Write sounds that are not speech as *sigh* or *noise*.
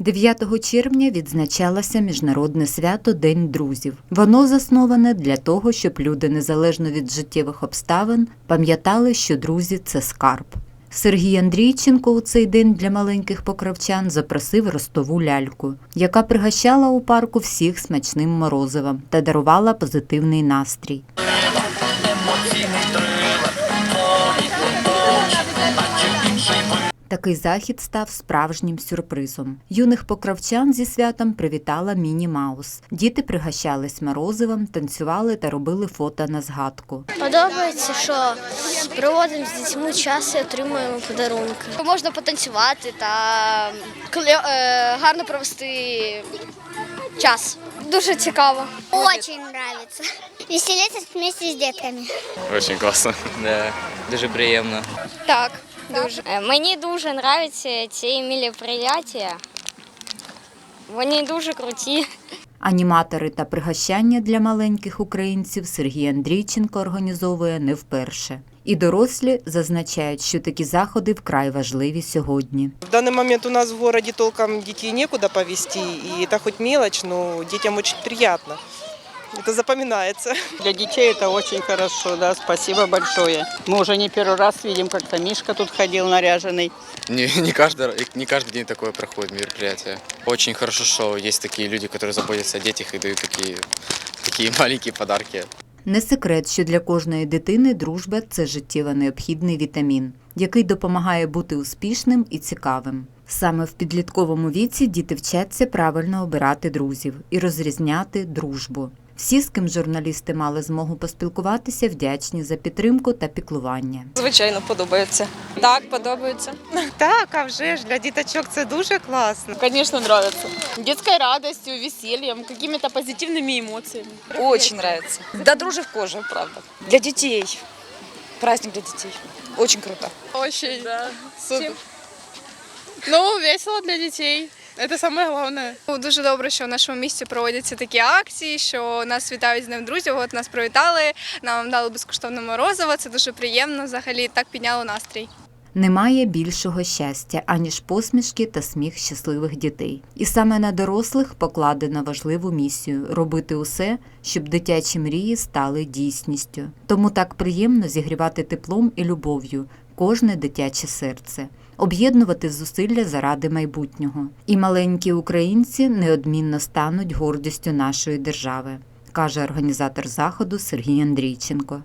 9 червня відзначалося міжнародне свято День друзів. Воно засноване для того, щоб люди незалежно від життєвих обставин пам'ятали, що друзі це скарб. Сергій Андрійченко у цей день для маленьких покравчан запросив ростову ляльку, яка пригощала у парку всіх смачним морозивом та дарувала позитивний настрій. Такий захід став справжнім сюрпризом. Юних покравчан зі святом привітала Міні Маус. Діти пригощались морозивом, танцювали та робили фото на згадку. Подобається, що проводимо з дітьми час і отримуємо подарунки. Можна потанцювати та е, гарно провести час. Дуже цікаво. Очень нравится. Веселиться вместе с детками. Очень классно. Да, дуже приємно. Так, дуже. Е, Мені дуже подобаються ці мероприятия. Вони дуже круті. Аніматори та пригощання для маленьких українців Сергій Андрійченко організовує не вперше. І дорослі зазначають, що такі заходи вкрай важливі сьогодні. В данный момент у нас в городе толком детей некуда повезти, и это хоть мелочь, но детям очень приятно Это запоминается. Для детей это очень хорошо, да, спасибо большое. Мы уже не первый раз видим, как-то Мишка тут ходил наряженный. Не, *laughs* не, каждый, не каждый день такое проходит мероприятие. Очень хорошо, что есть такие люди, которые заботятся о детях и дают такие, такие маленькие подарки. Не секрет, що для кожної дитини дружба це життєво необхідний вітамін, який допомагає бути успішним і цікавим. Саме в підлітковому віці діти вчаться правильно обирати друзів і розрізняти дружбу. Всі, з ким журналісти мали змогу поспілкуватися, вдячні за підтримку та піклування. Звичайно, подобається. Так, подобається. Так, а вже ж для діточок це дуже класно. Конечно, нравится. Детской радостью, весельем, какими-то позитивными эмоциями. Очень нравится. Да дружи в коже, правда. Для детей. Праздник для детей. Очень круто. Очень, да. Супер. Ну, весело для дітей. Це саме головне. Ну, Дуже добре, що в нашому місті проводяться такі акції, що нас вітають з Днем друзів. От нас привітали, нам дали безкоштовне морозиво. Це дуже приємно. Взагалі так підняло настрій. Немає більшого щастя, аніж посмішки та сміх щасливих дітей. І саме на дорослих покладено важливу місію робити усе, щоб дитячі мрії стали дійсністю. Тому так приємно зігрівати теплом і любов'ю кожне дитяче серце, об'єднувати зусилля заради майбутнього. І маленькі українці неодмінно стануть гордістю нашої держави, каже організатор заходу Сергій Андрійченко.